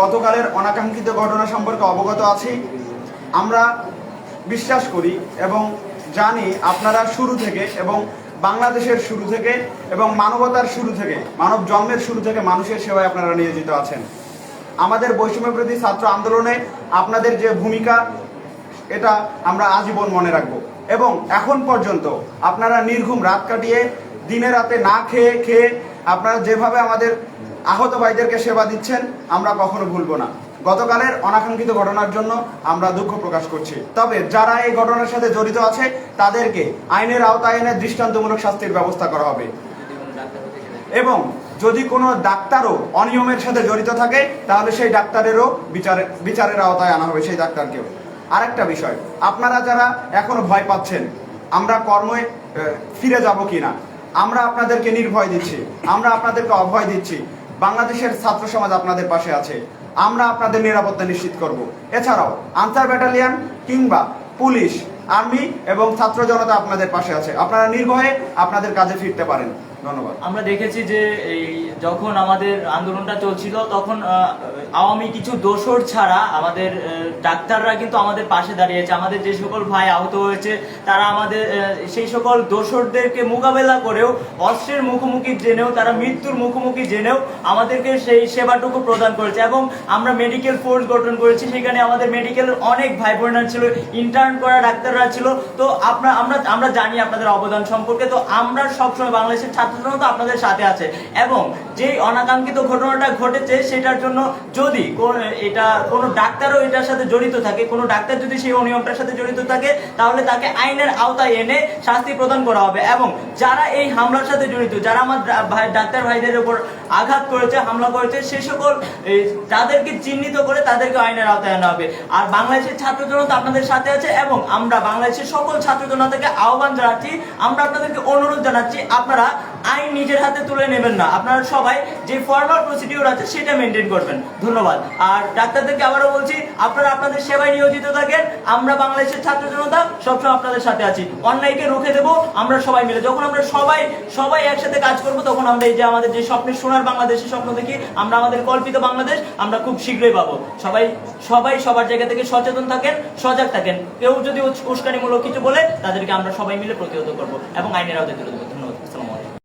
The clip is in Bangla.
গতকালের অনাকাঙ্ক্ষিত ঘটনা সম্পর্কে অবগত আছি। আমরা বিশ্বাস করি এবং জানি আপনারা শুরু থেকে এবং বাংলাদেশের শুরু থেকে এবং মানবতার শুরু থেকে, মানব জন্মের শুরু থেকে মানুষের সেবায় আপনারা নিয়োজিত আছেন। আমাদের বৈষম্য প্রতি ছাত্র আন্দোলনে আপনাদের যে ভূমিকা, এটা আমরা আজীবন মনে রাখব। এবং এখন পর্যন্ত আপনারা নির্ঘুম রাত কাটিয়ে দিনে রাতে না খেয়ে খেয়ে আপনারা যেভাবে আমাদের আহত ভাইদেরকে সেবা দিচ্ছেন, আমরা কখনো ভুলবো না। গতকালের অনাকাঙ্ক্ষিত ঘটনার জন্য আমরা দুঃখ প্রকাশ করছি। তবে যারা এই ঘটনার সাথে জড়িত আছে, তাদেরকে আইনের আওতায় এনে দৃষ্টান্তমূলক শাস্তির ব্যবস্থা করা হবে। এবং যদি কোনো ডাক্তারও অনিয়মের সাথে জড়িত থাকে, তাহলে সেই ডাক্তারেরও বিচারের বিচারের আওতায় আনা হবে সেই ডাক্তারকেও। আরেকটা বিষয়, আপনারা যারা এখনও ভয় পাচ্ছেন, আমরা কর্মে ফিরে যাব কিনা? আমরা আপনাদেরকে নির্ভয় দিচ্ছি, আমরা আপনাদেরকে অভয় দিচ্ছি। বাংলাদেশের ছাত্র সমাজ আপনাদের পাশে আছে। আমরা আপনাদের নিরাপত্তা নিশ্চিত করব। এছাড়াও, আনসার ব্যাটালিয়ান কিংবা পুলিশ, আর্মি এবং ছাত্র জনতা আপনাদের পাশে আছে। আপনারা নির্ভয়ে আপনাদের কাজে ফিরতে পারেন। ধন্যবাদ। আমরা দেখেছি যে এই যখন আমাদের আন্দোলনটা চলছিল, তখন আওয়ামী কিছু দোসর ছাড়া আমাদের ডাক্তাররা কিন্তু আমাদের পাশে দাঁড়িয়েছে। আমাদের যে সকল ভাই আহত হয়েছে, তারা আমাদের সেই সকল দোসরদেরকে মোকাবেলা করেও, অস্ত্রের মুখোমুখি জেনেও, তারা মৃত্যুর মুখোমুখি জেনেও আমাদেরকে সেই সেবাটুকু প্রদান করেছে। এবং আমরা মেডিকেল ফোর্স গঠন করেছি, সেখানে আমাদের মেডিকেলের অনেক ভাই বোনেরা ছিল ইন্টার্ন করা ডাক্তাররা ছিল। তো আপনার আমরা আমরা জানি আপনাদের অবদান সম্পর্কে। তো আমরা সবসময় বাংলাদেশের ছাত্র জনতা আপনাদের সাথে আছে। এবং যে অনাকাঙ্ক্ষিত ঘটনাটা ঘটেছে, সেটার জন্য যদি এটা কোনো ডাক্তারও এটার সাথে জড়িত থাকে, কোনো ডাক্তার যদি সেই অনিয়মটার সাথে জড়িত থাকে, তাহলে তাকে আইনের আওতায় এনে শাস্তি প্রদান করা হবে। এবং যারা এই হামলার সাথে জড়িত, যারা আমার ভাই ডাক্তার ভাইদের উপর আঘাত করেছে, হামলা করেছে, সে সকল তাদেরকে চিহ্নিত করে তাদেরকে আইনের আওতায় আনা হবে। আর বাংলাদেশের ছাত্র জনতা আপনাদের সাথে আছে, এবং আমরা বাংলাদেশের সকল ছাত্র জনতাকে আহ্বান জানাচ্ছি, আমরা আপনাদেরকে অনুরোধ জানাচ্ছি, আপনারা আইন নিজের হাতে তুলে নেবেন না। আপনারা সবাই যে ফর্মাল প্রসিডিওর আছে সেটা মেনটেন করবেন। ধন্যবাদ। আর ডাক্তারদেরকে আবারও বলছি, আপনারা আপনাদের সেবায় নিয়োজিত থাকেন। আমরা বাংলাদেশের ছাত্র জনতা সবসময় আপনাদের সাথে আছি। অন্যায়কে রুখে দেবো, আমরা সবাই মিলে। যখন আমরা সবাই সবাই একসাথে কাজ করব, তখন আমরা এই যে আমাদের যে স্বপ্নের সোনার বাংলাদেশের স্বপ্ন দেখি, আমরা আমাদের কল্পিত বাংলাদেশ আমরা খুব শীঘ্রই পাবো। সবাই সবাই সবার জায়গা থেকে সচেতন থাকেন, সজাগ থাকেন। কেউ যদি উস- উস্কানিমূলক কিছু বলে, তাদেরকে আমরা সবাই মিলে প্রতিহত করব এবং আইনের আওতায় তুলে দেবো। ধন্যবাদ।